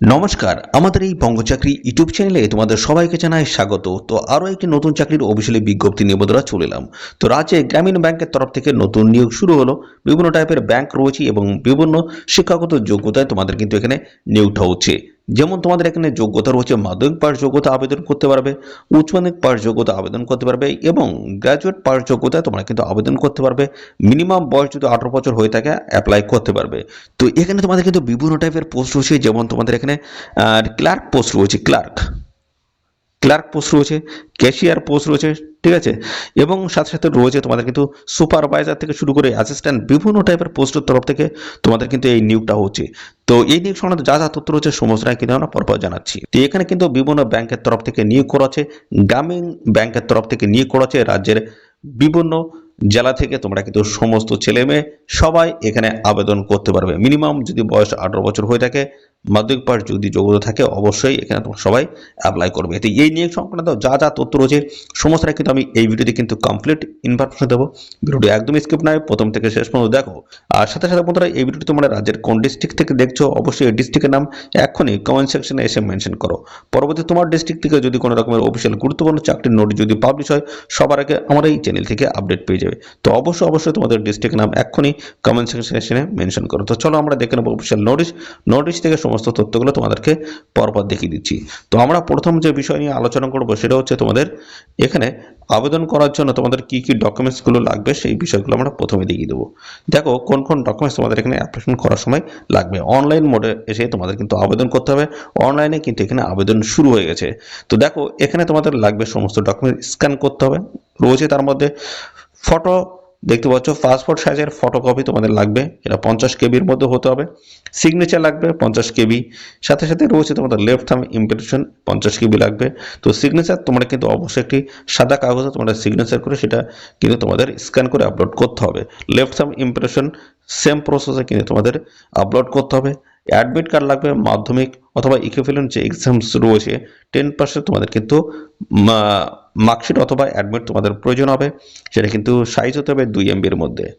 নমস্কার, আমাদের এই বঙ্গচাকরি ইউটিউব চ্যানেলে তোমাদের সবাইকে জানাই স্বাগত। তো আরও একটি নতুন চাকরির অফিসিয়ালি বিজ্ঞপ্তি নিয়ে বন্ধুরা চলে এলাম। তো রাজ্যে গ্রামীণ ব্যাংকের তরফ থেকে নতুন নিয়োগ শুরু হলো। বিভিন্ন টাইপের ব্যাংক রয়েছে এবং বিভিন্ন শিক্ষাগত যোগ্যতায় তোমাদের কিন্তু এখানে নিয়োগটা হচ্ছে। যেমন তোমাদের এখানে যোগ্যতা রয়েছে, মাধ্যমিক পাশ যোগ্যতা আবেদন করতে পারবে, উচ্চ মাধ্যমিক পাশ যোগ্যতা আবেদন করতে পারবে এবং গ্র্যাজুয়েট পাশ যোগ্যতা তোমরা কিন্তু আবেদন করতে পারবে। মিনিমাম বয়স যদি আঠারো বছর হয়ে থাকে অ্যাপ্লাই করতে পারবে। তো এখানে তোমাদের কিন্তু বিভিন্ন টাইপের পোস্ট রয়েছে, যেমন তোমাদের এখানে ক্লার্ক পোস্ট রয়েছে ক্লার্ক ক্লার্ক পোস্ট রয়েছে, ক্যাশিয়ার পোস্ট রয়েছে, ঠিক আছে? এবং সাথে সাথে রয়েছে তোমাদের কিন্তু সুপারভাইজার থেকে শুরু করে অ্যাসিস্ট্যান্ট বিভিন্ন টাইপের পোস্টের তরফ থেকে তোমাদের কিন্তু এই নিয়োগটা হচ্ছে। তো এই নিয়োগ সংক্রান্ত যা যা তথ্য রয়েছে সমস্তটাই কিন্তু আমরা পরপর জানাচ্ছি। তো এখানে কিন্তু বিভিন্ন ব্যাংকের তরফ থেকে নিয়োগ করা আছে গ্রামীণ ব্যাংকের তরফ থেকে নিয়োগ করা আছে রাজ্যের বিভিন্ন জেলা থেকে তোমরা কিন্তু সমস্ত ছেলে মেয়ে সবাই এখানে আবেদন করতে পারবে। মিনিমাম যদি বয়স আঠারো বছর হয়ে থাকে, মাধ্যমিক পাস যদি যোগ্যতা থাকে, অবশ্যই এখানে তোমরা সবাই অ্যাপ্লাই করবে। তো এই নিয়ে সংক্রান্ত যা যা তথ্য রয়েছে সমস্তটাই কিন্তু আমি এই ভিডিওতে কিন্তু কমপ্লিট ইনফরমেশন দেবো। ভিডিওটি একদম স্কিপ নয়, প্রথম থেকে শেষ পর্যন্ত দেখো। আর সাথে সাথে বন্ধুরা, এই ভিডিওটি তোমরা রাজ্যের কোন ডিস্ট্রিক্ট থেকে দেখছ, অবশ্যই এই ডিস্ট্রিক্টের নাম এখনই কমেন্ট সেকশনে এসে মেনশন করো। পরবর্তী তোমার ডিস্ট্রিক্ট থেকে যদি কোনো রকমের অফিসিয়াল গুরুত্বপূর্ণ চাকরির নোটিশ যদি পাবলিশ হয়, সবার আগে আমার এই চ্যানেল থেকে আপডেট পেয়ে যাবে। তো অবশ্যই অবশ্যই তোমাদের ডিস্ট্রিক্ট নাম এখনই কমেন্ট সেকশনে মেনশন করো। তো চলো আমরা দেখে নেব অফিসিয়াল নোটিশ নোটিশ থেকে সমস্ত তথ্যগুলো তোমাদেরকে পরপর দেখিয়ে দিচ্ছি। তো আমরা প্রথম যে বিষয় নিয়ে আলোচনা করব, সেটা হচ্ছে তোমাদের এখানে আবেদন করার জন্য তোমাদের কি কি ডকুমেন্টসগুলো লাগবে, সেই বিষয়গুলো আমরা প্রথমে দেখিয়ে দেবো। দেখো, কোন কোন ডকুমেন্টস তোমাদের এখানে অ্যাপ্লিকেশন করার সময় লাগবে। অনলাইন মোডে এসে তোমাদের কিন্তু আবেদন করতে হবে। অনলাইনে কিন্তু এখানে আবেদন শুরু হয়ে গেছে। তো দেখো, এখানে তোমাদের লাগবে সমস্ত ডকুমেন্ট স্ক্যান করতে হবে। রয়েছে তার মধ্যে। ফটো দেখতে পাচ্ছ পাসপোর্ট সাইজের ফটোকপি তোমাদের লাগবে। এটা পঞ্চাশ কেবির মধ্যে হতে হবে। সিগনেচার লাগবে পঞ্চাশ কেবি। সাথে সাথে রয়েছে তোমাদের লেফট থাম ইমপ্রেশন পঞ্চাশ কেবি লাগবে। তো সিগনেচার তোমরা কিন্তু অবশ্যই একটি সাদা কাগজে তোমরা সিগনেচার করে সেটা কিন্তু তোমাদের স্ক্যান করে আপলোড করতে হবে। লেফট থাম ইমপ্রেশন সেম প্রসেসে কিন্তু তোমাদের আপলোড করতে হবে। অ্যাডমিট কার্ড লাগবে, মাধ্যমিক অথবা ইকুইভ্যালেন্ট যে এক্সামস রয়েছে টেন পার্সেন্ট তোমাদের কিন্তু মার্কশিট অথবা অ্যাডমিট তোমাদের প্রয়োজন হবে, সেটা কিন্তু সাইজ হতে হবে দুই এমবির মধ্যে।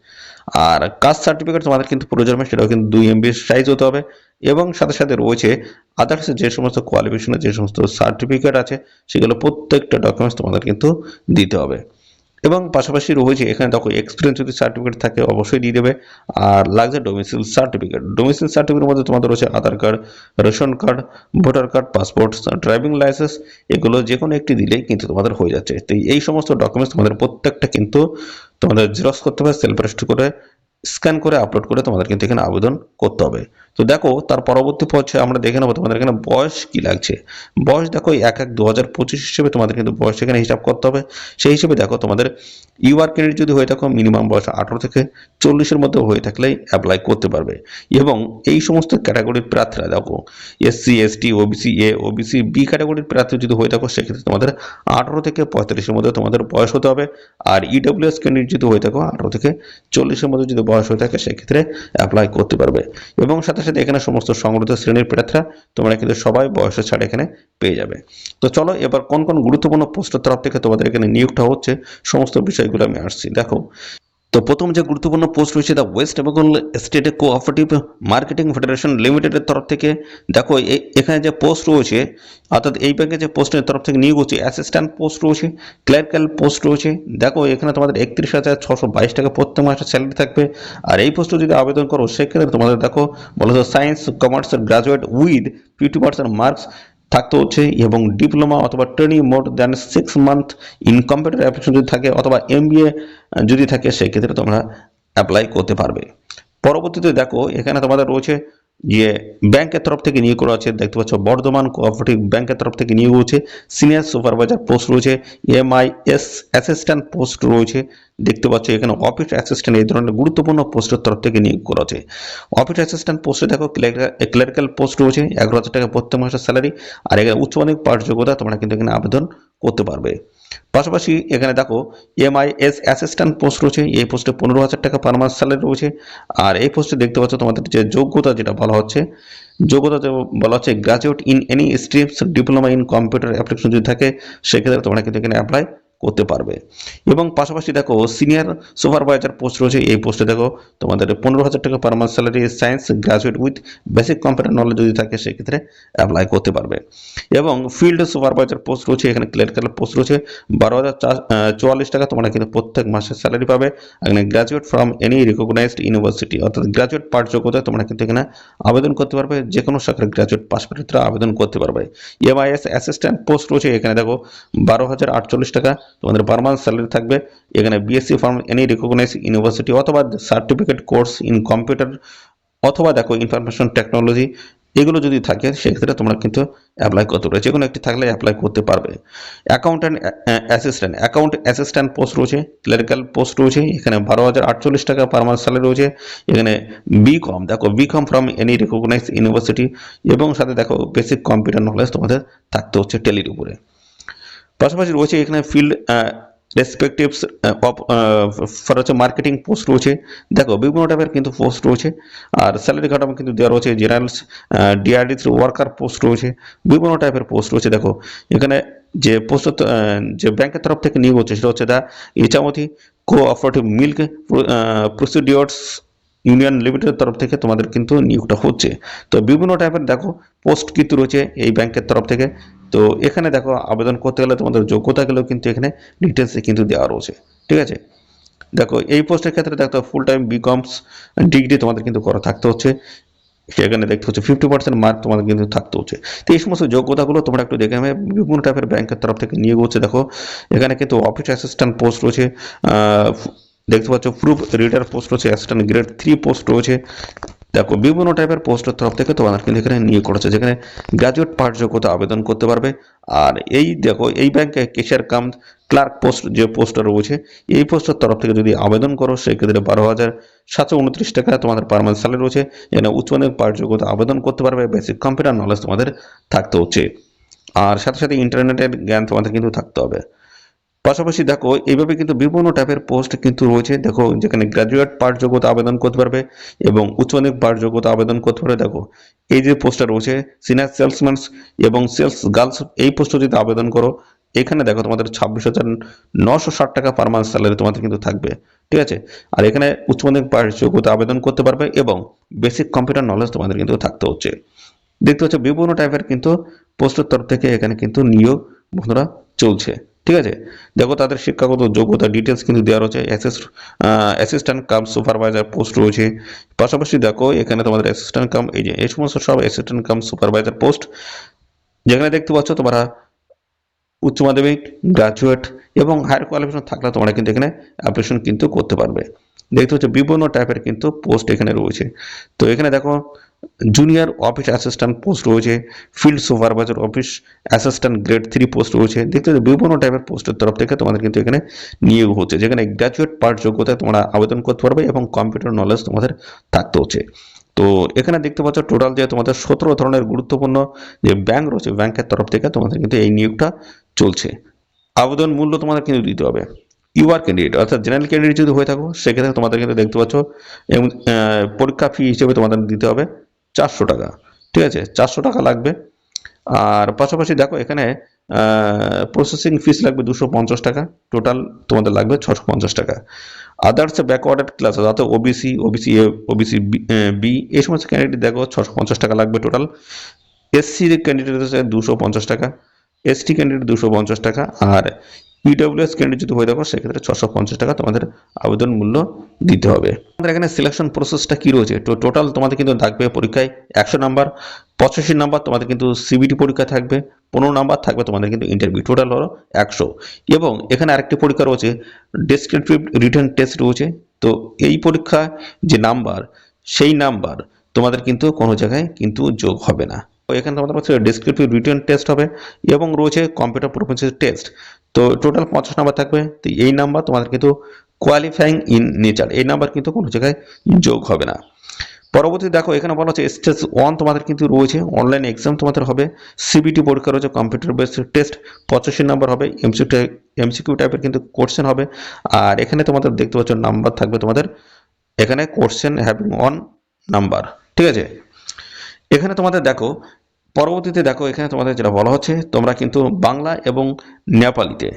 আর কাস্ট সার্টিফিকেট তোমাদের কিন্তু প্রয়োজন হবে, সেটাও কিন্তু দুই এমবির সাইজ হতে হবে। এবং সাথে সাথে রয়েছে আদার্স যে সমস্ত কোয়ালিফিকেশনের যে সমস্ত সার্টিফিকেট আছে, সেগুলো প্রত্যেকটা ডকুমেন্টস তোমাদের কিন্তু দিতে হবে। এবং পাশাপাশি রয়েছে, এখানে দেখো এক্সপিরিয়েন্স যদি সার্টিফিকেট থাকে, অবশ্যই দিয়ে দেবে। আর লাগছে ডোমিসিল সার্টিফিকেট ডোমিসিল সার্টিফিকেটের মধ্যে তোমাদের রয়েছে Aadhaar card, ration card, voter card, passport driving licence এগুলো যে কোনো একটি দিলেই কিন্তু তোমাদের হয়ে যাচ্ছে। তো এই সমস্ত ডকুমেন্টস তোমাদের প্রত্যেকটা কিন্তু তোমাদের জেরক্স করতে হবে সেলফ রেজিস্টার করে স্ক্যান করে আপলোড করে তোমাদের কিন্তু এখানে আবেদন করতে হবে। তো দেখো, তার পরবর্তী পর্যায়ে আমরা দেখে নেব তোমাদের এখানে বয়স কি লাগছে। বয়স দেখো, এক এক দু হাজার পঁচিশ হিসেবে তোমাদের কিন্তু বয়স এখানে হিসাব করতে হবে। সেই হিসেবে দেখো, তোমাদের ইউআর ক্রেডিট যদি হয়ে থাকো মিনিমাম বয়স আঠারো থেকে চল্লিশের মধ্যে হয়ে থাকলেই অ্যাপ্লাই করতে পারবে। এবং এই সমস্ত ক্যাটাগরির প্রার্থীরা দেখো SC ST OBC A OBC B ক্যাটাগরির প্রার্থী যদি হয়ে থাকো, সেক্ষেত্রে তোমাদের আঠারো থেকে পঁয়তাল্লিশের মধ্যে তোমাদের বয়স হতে হবে। আর ইডব্লিউএস ক্যান্ডিডেট যদি হয়ে থাকো, আঠারো থেকে চল্লিশের মধ্যে যদি বয়স হয়ে থাকে, সেক্ষেত্রে অ্যাপ্লাই করতে পারবে। এবং সাথে সাথে এখানে সমস্ত সংগঠিত শ্রেণির প্রার্থীরা তোমরা কিন্তু সবাই বয়সের ছাড় এখানে পেয়ে যাবে। তো চলো এবার কোন কোন গুরুত্বপূর্ণ পোস্টের তরফ থেকে তোমাদের এখানে নিয়োগটা হচ্ছে, সমস্ত বিষয়গুলো আমি আসছি। দেখো তো প্রথম যে গুরুত্বপূর্ণ পোস্ট রয়েছে the West Bengal State cooperative marketing federation লিমিটেডের তরফ থেকে, দেখো এখানে যে পোস্ট রয়েছে, অর্থাৎ এই ব্যাংকে যে পোস্টের তরফ থেকে নিয়োগ হচ্ছে অ্যাসিস্ট্যান্ট পোস্ট রয়েছে ক্লার্কাল পোস্ট রয়েছে, দেখো এখানে তোমাদের একত্রিশ হাজার ছশো বাইশ টাকা প্রত্যেক মাসে স্যালারি থাকবে, আর এই পোস্টে যদি আবেদন করো, সেক্ষেত্রে তোমাদের দেখো বলা সায়েন্স কমার্সের graduate with fifty percent marks থাকতে হচ্ছে এবং ডিপ্লোমা অথবা training more than six month in computer application যদি থাকে অথবা এম যদি থাকে, সেক্ষেত্রে তোমরা অ্যাপ্লাই করতে পারবে। পরবর্তীতে দেখো, এখানে তোমাদের রয়েছে যে ব্যাংকের তরফ থেকে নিয়োগ করা আছে দেখতে পাচ্ছ, বর্ধমান কোঅপারেটিভ ব্যাংকের তরফ থেকে নিয়োগ হচ্ছে। সিনিয়র সুপারভাইজার পোস্ট রয়েছে এমআই এস অ্যাসিস্ট্যান্ট পোস্ট রয়েছে। দেখতে পাচ্ছ, এখানে অফিস অ্যাসিস্ট্যান্ট এই ধরনের গুরুত্বপূর্ণ পোস্টের তরফ থেকে নিয়োগ করা আছে অফিস অ্যাসিস্ট্যান্ট পোস্টে দেখো ক্লারিক্যাল পোস্ট রয়েছে, এগারো হাজার টাকা প্রত্যেক মাসের স্যালারি আর এখানে উচ্চ মাধ্যমিক পাঠ যোগ্যতা তোমরা কিন্তু এখানে আবেদন করতে পারবে। পাশাপাশি এখানে দেখো এমআইএস অ্যাসিস্ট্যান্ট পোস্ট রয়েছে, এই পোস্টে পনেরো হাজার টাকা পার মাস স্যালারি রয়েছে। আর এই পোস্টে দেখতে পাচ্ছ তোমাদের যে যোগ্যতা যেটা বলা হচ্ছে, যোগ্যতা বলা হচ্ছে graduate in any streams diploma in computer application যদি থাকে, সেক্ষেত্রে তোমরা কিন্তু এখানে অ্যাপ্লাই করতে পারবে। এবং পাশাপাশি দেখো সিনিয়র সুপারভাইজার পোস্ট রয়েছে, এই পোস্টে দেখো, তোমাদের পনেরো হাজার টাকা per month salary science graduate with basic computer knowledge যদি থাকে, সেক্ষেত্রে অ্যাপ্লাই করতে পারবে। এবং ফিল্ড সুপারভাইজার পোস্ট রয়েছে, এখানে ক্লেরিক্যাল পোস্ট রয়েছে, বারো হাজার চুয়াল্লিশ টাকা তোমরা কিন্তু প্রত্যেক মাসে স্যালারি পাবে। এখানে graduate from any recognised university অর্থাৎ গ্রাজুয়েট পাঠ যোগ্যতায় তোমরা কিন্তু এখানে আবেদন করতে পারবে যে কোনো শাখার গ্রাজুয়েট পাস প্রার্থীরা আবেদন করতে পারবে। এমআইএস অ্যাসিস্ট্যান্ট পোস্ট রয়েছে, এখানে দেখো, বারো হাজার আটচল্লিশ টাকা। তোমাদের পার মান্থ স্যালারি থাকবে। এখানে BSc from any recognise university অথবা সার্টিফিকেট কোর্স ইন কম্পিউটার অথবা দেখো ইনফরমেশন টেকনোলজি এগুলো যদি থাকে, সেক্ষেত্রে তোমরা কিন্তু অ্যাপ্লাই করতে পারবে। যে কোনো একটি থাকলে অ্যাপ্লাই করতে পারবে। Accountant assistant account assistant post রয়েছে ক্লারিক্যাল পোস্ট রয়েছে, এখানে বারো হাজার আটচল্লিশ টাকা পার মান্থ স্যালারি রয়েছে। এখানে বি কম দেখো B com from any recognise university এবং সাথে দেখো বেসিক কম্পিউটার নলেজ তোমাদের থাকতে হচ্ছে টেলির উপরে। পাশাপাশি রয়েছে এখানে ফিল্ড রেসপেক্টিভস ফর হচ্ছে মার্কেটিং পোস্ট রয়েছে। দেখো, বিভিন্ন টাইপের কিন্তু পোস্ট রয়েছে। আর স্যালারি কাঠামো কিন্তু দেওয়া রয়েছে জেনারেল ডিআরডিস ওয়ার্কার পোস্ট রয়েছে, বিভিন্ন টাইপের পোস্ট রয়েছে। দেখো, এখানে যে পোস্ট যে ব্যাংকের তরফ থেকে নিয়োগ হচ্ছে, সেটা হচ্ছে the Ichamati cooperative milk producers union লিমিটেডের তরফ থেকে তোমাদের কিন্তু নিয়োগটা হচ্ছে। তো বিভিন্ন টাইপের দেখো পোস্ট কিন্তু রয়েছে এই ব্যাংকের তরফ থেকে। তো এখানে দেখো আবেদন করতে গেলে তোমাদের যোগ্যতাগুলো কিন্তু এখানে ডিটেলসে কিন্তু দেওয়া রয়েছে। ঠিক আছে? দেখো এই পোস্টের ক্ষেত্রে দেখো ফুল টাইম বিকমস ডিগ্রি তোমাদের কিন্তু করা থাকতে হচ্ছে। সেখানে দেখতে হচ্ছে ফিফটি পার্সেন্ট মার্ক তোমাদের কিন্তু থাকতে হচ্ছে। তো এই সমস্ত যোগ্যতাগুলো তোমরা একটু দেখে নেবে। বিভিন্ন টাইপের ব্যাংকের তরফ থেকে নিয়োগ হচ্ছে। দেখো এখানে কিন্তু অফিস অ্যাসিস্ট্যান্ট পোস্ট রয়েছে। দেখতে পাচ্ছ প্রুফ রিডার পোস্ট রয়েছে অ্যাসিস্ট্যান্ট গ্রেড থ্রি পোস্ট রয়েছে। দেখো, বিভিন্ন টাইপের পোস্টের তরফ থেকে তোমাদের কিন্তু এখানে নিয়োগ করেছে, যেখানে গ্রাজুয়েট পাঠ যোগ্যতা আবেদন করতে পারবে। আর এই দেখো, এই ব্যাংকে কেশিয়ার কাম ক্লার্ক পোস্ট যে পোস্টটা রয়েছে, এই পোস্টের তরফ থেকে যদি আবেদন করো, সেক্ষেত্রে বারো হাজার সাতশো উনত্রিশ টাকা তোমাদের পার মান্থ স্যালারি রয়েছে এখানে উচ্চ মাধ্যমিক পাঠ যোগ্যতা আবেদন করতে পারবে বেসিক কম্পিউটার নলেজ তোমাদের থাকতে হচ্ছে। আর সাথে সাথে ইন্টারনেটের জ্ঞান তোমাদের কিন্তু থাকতে হবে। পাশাপাশি দেখো, এইভাবে কিন্তু বিভিন্ন টাইপের পোস্ট কিন্তু রয়েছে। দেখো, যেখানে গ্র্যাজুয়েট পাঠ যোগ্যতা আবেদন করতে পারবে এবং উচ্চ মাধ্যমিক পাঠ যোগ্যতা আবেদন করতে পারবে। দেখো, এই যে পোস্টটা রয়েছে সিনিয়র সেলসম্যান এবং সেলস গার্লস এই পোস্টে যদি আবেদন করো। এখানে দেখো তোমাদের ছাব্বিশ হাজার নশো ষাট টাকা পার মান্থ স্যালারি তোমাদের কিন্তু থাকবে। ঠিক আছে? আর এখানে উচ্চ মাধ্যমিক পাঠ যোগ্যতা আবেদন করতে পারবে এবং বেসিক কম্পিউটার নলেজ তোমাদের কিন্তু থাকতে হচ্ছে। দেখতে হচ্ছে বিভিন্ন টাইপের কিন্তু পোস্টের তরফ থেকে এখানে কিন্তু নিয়োগ বন্ধুরা চলছে। ঠিক আছে? দেখো তাদের শিক্ষাগত যোগ্যতা ডিটেলস কিন্তু দেওয়া রয়েছে। অ্যাসিস্ট্যান্ট কাম সুপারভাইজার পোস্ট রয়েছে। পাশাপাশি দেখো, এখানে তোমাদের অ্যাসিস্ট্যান্ট কাম এই যে, এই সমস্ত সব অ্যাসিস্ট্যান্ট কাম সুপারভাইজার পোস্ট যেখানে দেখতে পাচ্ছ তোমরা উচ্চ মাধ্যমিক গ্রাজুয়েট এবং হায়ার কোয়ালিফিকেশন থাকলে তোমরা কিন্তু এখানে অ্যাপ্লিকেশন কিন্তু করতে পারবে। দেখতে হচ্ছে বিভিন্ন টাইপের কিন্তু পোস্ট এখানে রয়েছে। তো এখানে দেখো জুনিয়র অফিস অ্যাসিস্ট্যান্ট পোস্ট রয়েছে field supervisor office assistant grade three post রয়েছে। দেখতে বিভিন্ন টাইপের পোস্টের তরফ থেকে তোমাদের কিন্তু এখানে নিয়োগ হচ্ছে, যেখানে গ্র্যাজুয়েট পার্ট যোগ্যতায় তোমরা আবেদন করতে পারবে এবং কম্পিউটার নলেজ তোমাদের থাকতে হচ্ছে। তো এখানে দেখতে পাচ্ছ টোটাল যে তোমাদের সতেরো ধরনের গুরুত্বপূর্ণ যে ব্যাংক রয়েছে ব্যাংকের তরফ থেকে তোমাদের কিন্তু এই নিয়োগটা চলছে। আবেদন মূল্য তোমাদের কিন্তু দিতে হবে। ইউআর ক্যান্ডিডেট অর্থাৎ জেনারেল ক্যান্ডিডেট যদি হয়ে থাকো, সেক্ষেত্রে তোমাদের কিন্তু দেখতে পাচ্ছ এবং পরীক্ষা ফি হিসেবে তোমাদের দিতে হবে। চারশো টাকা। ঠিক আছে? চারশো টাকা লাগবে। আর পাশাপাশি দেখো এখানে প্রসেসিং ফিস লাগবে দুশো পঞ্চাশ টাকা। টোটাল তোমাদের লাগবে ছশো পঞ্চাশ টাকা। আদার্স ব্যাকওয়ার্ডেড ক্লাস অর্থাৎ OBC OBC A OBC B এই সমস্ত ক্যান্ডিডেট দেখো ছশো পঞ্চাশ টাকা লাগবে টোটাল এসসি ক্যান্ডিডেট হচ্ছে দুশো পঞ্চাশ টাকা। এসটি ক্যান্ডিডেট দুশো পঞ্চাশ টাকা। আর ইডব্লিউএস ক্যান্ডিডেট যদি হয়ে থাকো, সেক্ষেত্রে ছশো পঞ্চাশ টাকা তোমাদের আবেদন মূল্য দিতে হবে। আমাদের এখানে সিলেকশন প্রসেসটা কী রয়েছে? তো টোটাল তোমাদের কিন্তু থাকবে পরীক্ষায় একশো নাম্বার, পঁচাশি নাম্বার তোমাদের কিন্তু সিবিটি পরীক্ষা থাকবে, পনেরো নাম্বার থাকবে তোমাদের কিন্তু ইন্টারভিউ টোটাল হলো একশো। এবং এখানে আরেকটি পরীক্ষা রয়েছে ডেসক্রিপটিভ রিটার্ন টেস্ট রয়েছে। তো এই পরীক্ষা যে নাম্বার, সেই নাম্বার তোমাদের কিন্তু কোনো জায়গায় কিন্তু যোগ হবে না। এখানে তোমাদের হচ্ছে ডেসক্রিপটিভ রিটার্ন টেস্ট হবে এবং রয়েছে কম্পিউটার প্রফেন্সিভ টেস্ট তো টোটাল পঞ্চাশ নাম্বার থাকবে। তো এই নাম্বার তোমাদের কিন্তু কোয়ালিফাইং ইন নেচার এই নাম্বার কিন্তু কোনো জায়গায় যোগ হবে না। পরবর্তী দেখো, এখানে বলা হচ্ছে স্টেজ ওয়ান তোমাদের কিন্তু রয়েছে অনলাইন এক্সাম তোমাদের হবে সিবিটি পরীক্ষা রয়েছে কম্পিউটার বেসড টেস্ট পঁচাশি নাম্বার হবে এমসিউ এমসিকিউ টাইপের কিন্তু কোশ্চেন হবে। আর এখানে তোমাদের দেখতে পাচ্ছ নাম্বার থাকবে তোমাদের, এখানে কোশ্চেন হ্যাভিং ওয়ান নাম্বার ঠিক আছে? এখানে তোমাদের দেখো পরবর্তীতে দেখো, এখানে তোমাদের যেটা বলা হচ্ছে, তোমরা কিন্তু বাংলা এবং নেপালিতে,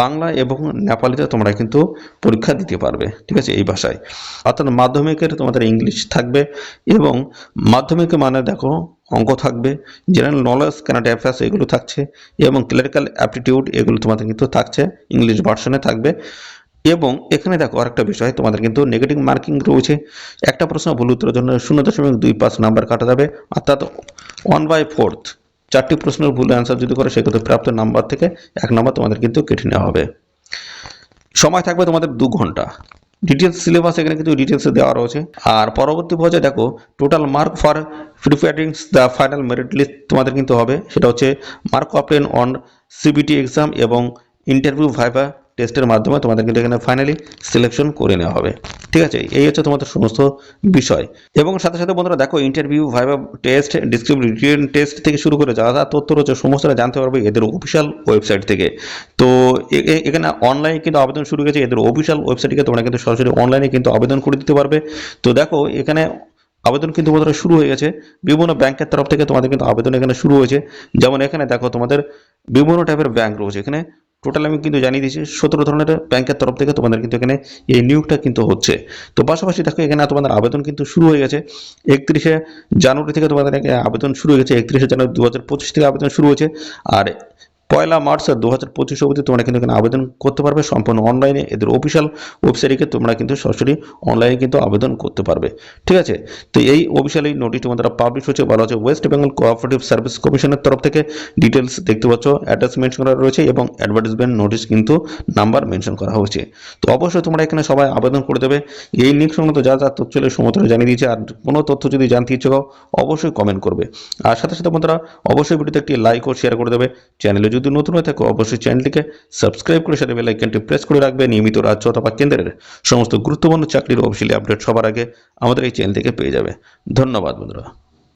বাংলা এবং নেপালিতে তোমরা কিন্তু পরীক্ষা দিতে পারবে, ঠিক আছে, এই ভাষায়। অর্থাৎ মাধ্যমিকের তোমাদের ইংলিশ থাকবে এবং মাধ্যমিকে মানে দেখো, অঙ্ক থাকবে জেনারেল নলেজ কারেন্ট অ্যাফেয়ার্স এগুলো থাকছে এবং ক্লারিক্যাল অ্যাপটিটিউড এগুলো তোমাদের কিন্তু থাকছে ইংলিশ ভার্সনে থাকবে। এবং এখানে দেখো আরেকটা বিষয়, তোমাদের কিন্তু নেগেটিভ মার্কিং রয়েছে। একটা প্রশ্ন ভুল উত্তরের জন্য শূন্য দশমিক দুই পাঁচ নাম্বার কাটা যাবে। অর্থাৎ ওয়ান বাই ফোর্থ চারটি প্রশ্নের ভুল অ্যান্সার যদি করে, সেক্ষেত্রে প্রাপ্ত নাম্বার থেকে এক নাম্বার তোমাদের কিন্তু কেটে নেওয়া হবে। সময় থাকবে তোমাদের দু ঘণ্টা। ডিটেলস সিলেবাস এখানে কিন্তু ডিটেলসে দেওয়া রয়েছে। আর পরবর্তী পর্যায়ে দেখো total mark for preparings the final merit list তোমাদের কিন্তু হবে। সেটা হচ্ছে mark obtained on CBT exam এবং ইন্টারভিউ ভাইভা টেস্টের মাধ্যমে তোমাদের কিন্তু এখানে ফাইনালি সিলেকশন করে নেওয়া হবে। ঠিক আছে? এই হচ্ছে তোমাদের সমস্ত বিষয়। এবং সাথে সাথে বন্ধুরা দেখো interview viva test descriptive written test থেকে শুরু করে যা যা তথ্য রয়েছে, সমস্তটা জানতে পারবে এদের অফিসিয়াল ওয়েবসাইট থেকে। তো এখানে অনলাইনে কিন্তু আবেদন শুরু হয়েছে, এদের অফিসিয়াল ওয়েবসাইটে তোমরা কিন্তু সরাসরি অনলাইনে কিন্তু আবেদন করে দিতে পারবে। তো দেখো, এখানে আবেদন কিন্তু বোধহয় শুরু হয়ে গেছে। বিভিন্ন ব্যাংকের তরফ থেকে তোমাদের কিন্তু আবেদন এখানে শুরু হয়েছে। যেমন এখানে দেখো, তোমাদের বিভিন্ন টাইপের ব্যাংক রয়েছে। এখানে টোটাল আমি কিন্তু জানিয়ে দিয়েছি, সতেরো ধরনের ব্যাংকের তরফ থেকে তোমাদের কিন্তু এখানে এই নিয়োগটা কিন্তু হচ্ছে। তো পাশাপাশি দেখো এখানে তোমাদের আবেদন কিন্তু শুরু হয়ে গেছে। একত্রিশে জানুয়ারি থেকে তোমাদের আবেদন শুরু হয়ে গেছে। একত্রিশে জানুয়ারি দু হাজার পঁচিশ থেকে আবেদন শুরু হয়েছে। আর পয়লা মার্চ দু হাজার পঁচিশ অবধি তোমরা কিন্তু এখানে আবেদন করতে পারবে। সম্পূর্ণ অনলাইনে এদের অফিসিয়াল ওয়েবসাইটে তোমরা কিন্তু সরাসরি অনলাইনে কিন্তু আবেদন করতে পারবে। ঠিক আছে? তো এই অফিসিয়াল এই নোটিশ তোমাদের পাবলিশ হচ্ছে। বলা হচ্ছে ওয়েস্ট বেঙ্গল কোঅপারেটিভ সার্ভিস কমিশনের তরফ থেকে ডিটেলস দেখতে পাচ্ছ মেনশন করা রয়েছে এবং অ্যাডভার্টাইজমেন্ট নোটিশ কিন্তু নাম্বার মেনশন করা হয়েছে। তো অবশ্যই তোমরা এখানে সবাই আবেদন করে দেবে। এই নিক সংক্রান্ত যা যা তথ্য ছিল সমস্ত জানিয়ে দিয়েছে। আর কোনো তথ্য যদি জানতে ইচ্ছে অবশ্যই কমেন্ট করবে। আর সাথে সাথে বন্ধুরা, অবশ্যই ভিডিওতে একটি লাইক ও শেয়ার করে দেবে। চ্যানেলে যদি নতুন হয়ে থাকো, অবশ্যই চ্যানেলটিকে সাবস্ক্রাইব করে সাথে বেলাইকনটি প্রেস করে রাখবে। নিয়মিত রাজ্য অথবা কেন্দ্রের সমস্ত গুরুত্বপূর্ণ চাকরির অফিসিয়ালি আপডেট সবার আগে আমাদের এই চ্যানেল থেকে পেয়ে যাবে। ধন্যবাদ বন্ধুরা।